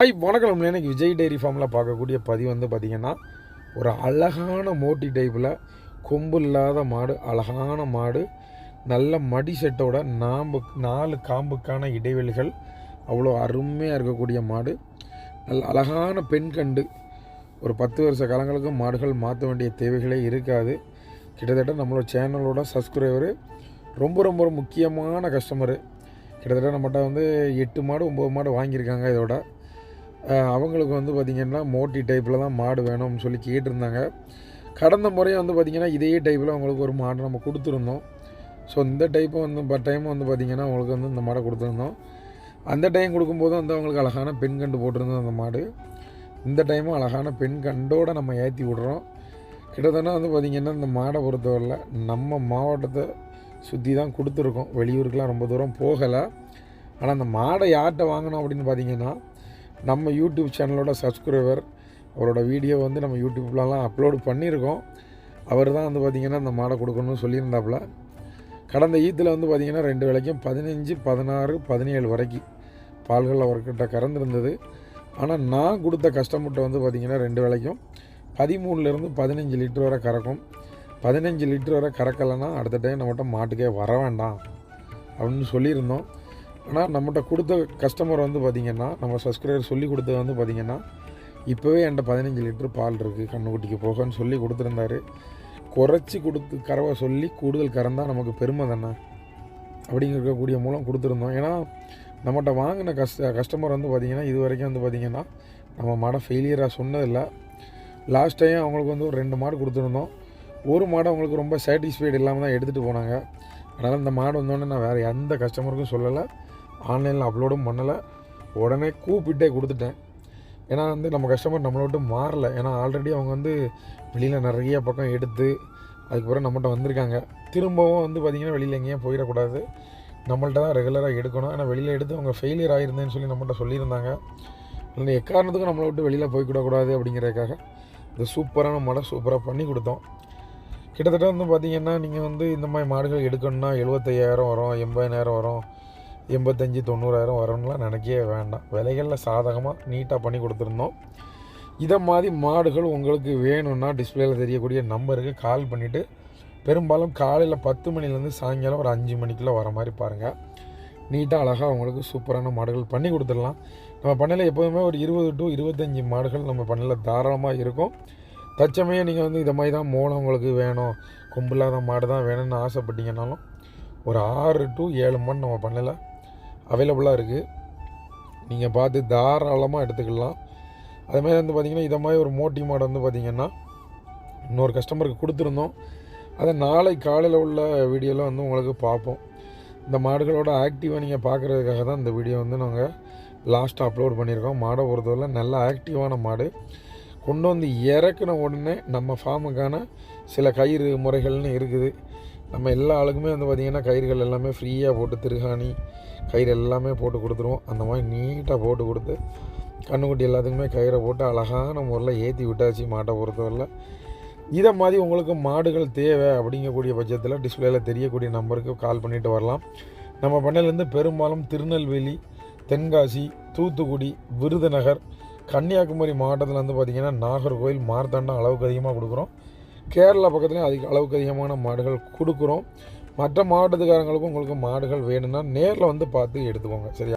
Hi வணக்கம். எனக்கு Vijay diary ஃபார்மில் பார்க்கக்கூடிய பதிவு வந்து பார்த்திங்கன்னா ஒரு அழகான மோட்டி டைப்பில் கொம்பு இல்லாத மாடு அழகான மாடு நல்ல மடி செட்டோட நாம்பு நாலு காம்புக்கான இடைவெளிகள் அவ்வளோ அருமையாக இருக்கக்கூடிய மாடு நல்ல அழகான பெண் கண்டு. ஒரு பத்து வருஷ காலங்களுக்கு மாடுகள் மாற்ற வேண்டிய தேவைகளே இருக்காது. கிட்டத்தட்ட நம்மளோட சேனலோட சப்ஸ்கிரைபரு ரொம்ப ரொம்ப ஒரு முக்கியமான கஸ்டமரு கிட்டத்தட்ட நம்மகிட்ட வந்து எட்டு மாடு ஒம்பது மாடு வாங்கியிருக்காங்க இதோட. அவங்களுக்கு வந்து பார்த்திங்கன்னா மோட்டி டைப்பில் தான் மாடு வேணும்னு சொல்லி கேட்டிருந்தாங்க. கடந்த முறையும் வந்து பார்த்திங்கன்னா இதே டைப்பில் அவங்களுக்கு ஒரு மாடு நம்ம கொடுத்துருந்தோம். ஸோ இந்த டைப்பு வந்து பட் டைம் வந்து பார்த்திங்கன்னா அவங்களுக்கு வந்து இந்த மாடை கொடுத்துருந்தோம். அந்த டைம் கொடுக்கும்போது வந்து அவங்களுக்கு அழகான பெண் கண்டு போட்டிருந்தோம் அந்த மாடு. இந்த டைமும் அழகான பெண் கண்டோடு நம்ம ஏற்றி விடுறோம். கிட்டத்தட்ட வந்து பார்த்திங்கன்னா இந்த மாடை பொறுத்தவரையில் நம்ம மாவட்டத்தை சுற்றி தான் கொடுத்துருக்கோம். வெளியூருக்கெலாம் ரொம்ப தூரம் போகலை. ஆனால் அந்த மாடை யார்கிட்ட வாங்கினோம் அப்படின்னு பார்த்தீங்கன்னா நம்ம யூடியூப் சேனலோட சப்ஸ்கிரைபர் அவரோட வீடியோ வந்து நம்ம யூடியூப்லலாம் அப்லோடு பண்ணியிருக்கோம். அவர் தான் வந்து பார்த்திங்கன்னா அந்த மாடை கொடுக்கணும்னு சொல்லியிருந்தாப்புல. கடந்த ஈத்தில் வந்து பார்த்திங்கன்னா ரெண்டு வேளைக்கும் பதினஞ்சு பதினாறு பதினேழு வரைக்கும் பால்கள் அவர்கிட்ட கறந்துருந்தது. ஆனால் நான் கொடுத்த கஸ்டமர்கிட்ட வந்து பார்த்திங்கன்னா ரெண்டு வேளைக்கும் பதிமூணுலேருந்து பதினஞ்சு லிட்டர் வரை கறக்கும். பதினஞ்சு லிட்டர் வரை கறக்கலைன்னா அடுத்த டைம் நம்மகிட்ட மாட்டுக்கே வர வேண்டாம் அப்படின்னு சொல்லியிருந்தோம். ஆனால் நம்மகிட்ட கொடுத்த கஸ்டமர் வந்து பார்த்திங்கன்னா நம்ம சப்ஸ்கிரைபர் சொல்லி கொடுத்தது வந்து பார்த்திங்கன்னா இப்போவே என்கிட்ட பதினஞ்சு லிட்டர் பால் இருக்குது கண்ணுக்குட்டிக்கு போகன்னு சொல்லி கொடுத்துருந்தாரு. குறைச்சி கொடுத்து கறவை சொல்லி கூடுதல் கறந்தால் நமக்கு பெருமை தானே? அப்படிங்கிறக்கூடிய மூலம் கொடுத்துருந்தோம். ஏன்னா நம்மகிட்ட வாங்கின கஸ்ட கஸ்டமர் வந்து பார்த்திங்கன்னா இது வரைக்கும் வந்து பார்த்திங்கன்னா நம்ம மாடை ஃபெயிலியராக சொன்னதில்லை. லாஸ்ட் டைம் அவங்களுக்கு வந்து ஒரு ரெண்டு மாடு கொடுத்துருந்தோம். ஒரு மாடு அவங்களுக்கு ரொம்ப சாட்டிஸ்ஃபைடு இல்லாமல் தான் எடுத்துகிட்டு போனாங்க. அதனால் இந்த மாடு வந்தோடனே நான் வேறு எந்த கஸ்டமருக்கும் சொல்லலை. ஆன்லைனில் அப்லோடும் பண்ணலை. உடனே கூப்பிட்டே கொடுத்துட்டேன். ஏன்னா வந்து நம்ம கஸ்டமர் நம்மளை விட்டு மாறல. ஏன்னா ஆல்ரெடி அவங்க வந்து வெளியில் நிறைய பக்கம் எடுத்து அதுக்கப்புறம் நம்மகிட்ட வந்திருக்காங்க. திரும்பவும் வந்து பார்த்திங்கன்னா வெளியில் எங்கேயும் போயிடக்கூடாது. நம்மள்ட்ட தான் ரெகுலராக எடுக்கணும். ஆனால் வெளியில் எடுத்து அவங்க ஃபெயிலியர் ஆகிருந்தேன்னு சொல்லி நம்மகிட்ட சொல்லியிருந்தாங்க. இல்லை எக்காரணத்துக்கும் நம்மளை விட்டு வெளியில் போய்க்கூடக்கூடாது அப்படிங்கிறதுக்காக இந்த சூப்பரான மாடை சூப்பராக பண்ணி கொடுத்தோம். கிட்டத்தட்ட வந்து பார்த்திங்கன்னா நீங்கள் வந்து இந்த மாதிரி மாடுகள் எடுக்கணும்னா எழுபத்தையாயிரம் வரும் எண்பதாயிரம் வரும். எண்பத்தஞ்சு தொண்ணூறாயிரம் வரும்லாம் நினைக்கவே வேண்டாம். விலைகளில் சாதகமாக நீட்டாக பண்ணி கொடுத்துருந்தோம். இதை மாதிரி மாடுகள் உங்களுக்கு வேணும்னா டிஸ்பிளேயில் தெரியக்கூடிய நம்பருக்கு கால் பண்ணிவிட்டு பெரும்பாலும் காலையில் பத்து மணிலேருந்து சாயங்காலம் ஒரு அஞ்சு மணிக்குள்ளே வர மாதிரி பாருங்கள் நீட்டாக அழகாக உங்களுக்கு சூப்பரான மாடுகள் பண்ணி கொடுத்துடலாம். நம்ம பண்ணையில் எப்போதுமே ஒரு இருபது டு இருபத்தஞ்சி மாடுகள் நம்ம பண்ணையில் தாராளமாக இருக்கும். தச்சமையே நீங்கள் வந்து இதை மாதிரி தான் மூலம் உங்களுக்கு வேணும் கொம்பில்லாத மாடு தான் வேணும்னு ஆசைப்பட்டீங்கன்னாலும் ஒரு ஆறு டு ஏழு மணி நம்ம பண்ணையில் அவைலபிளாக இருக்குது நீங்கள் பார்த்து தாராளமாக எடுத்துக்கலாம். அதேமாதிரி வந்து பார்த்திங்கன்னா இதை மாதிரி ஒரு மோட்டி மாடு வந்து பார்த்திங்கன்னா இன்னொரு கஸ்டமருக்கு கொடுத்துருந்தோம். அதை நாளை காலையில் உள்ள வீடியோவில் வந்து உங்களுக்கு பார்ப்போம். இந்த மாடுகளோட ஆக்டிவாக நீங்கள் பார்க்குறதுக்காக தான் இந்த வீடியோ வந்து நாங்கள் லாஸ்ட்டாக அப்லோட் பண்ணியிருக்கோம். மாடை பொறுத்தவரை நல்ல ஆக்டிவான மாடு. கொண்டு வந்து இறக்குன உடனே நம்ம ஃபார்முக்கான சில கயிறு முறைகள்னு இருக்குது. நம்ம எல்லா ஆளுக்குமே வந்து பார்த்திங்கன்னா கயிறுகள் எல்லாமே ஃப்ரீயாக போட்டு திருகாணி கயிறு எல்லாமே போட்டு கொடுத்துருவோம். அந்த மாதிரி நீட்டாக போட்டு கொடுத்து கண்ணுக்குட்டி எல்லாத்துக்குமே கயிறை போட்டு அழகான முறையில் ஏற்றி விட்டாச்சு மாட்டை பொறுத்தவரையில். இதை மாதிரி உங்களுக்கு மாடுகள் தேவை அப்படிங்கக்கூடிய பட்சத்தில் டிஸ்பிளேயில் தெரியக்கூடிய நம்பருக்கு கால் பண்ணிட்டு வரலாம். நம்ம பண்ணையிலேருந்து பெரும்பாலும் திருநெல்வேலி தென்காசி தூத்துக்குடி விருதுநகர் கன்னியாகுமரி மாவட்டத்தில் வந்து பார்த்திங்கன்னா நாகர்கோவில் மார்த்தாண்டம் அளவுக்கு அதிகமாக கொடுக்குறோம். கேரளா பக்கத்துலேயும் அதிக அளவுக்கு அதிகமான மாடுகள் கொடுக்குறோம். மற்ற மாவட்டத்துக்காரங்களுக்கும் உங்களுக்கு மாடுகள் வேணும்னா நேரில் வந்து பார்த்து எடுத்துக்கோங்க. சரியா?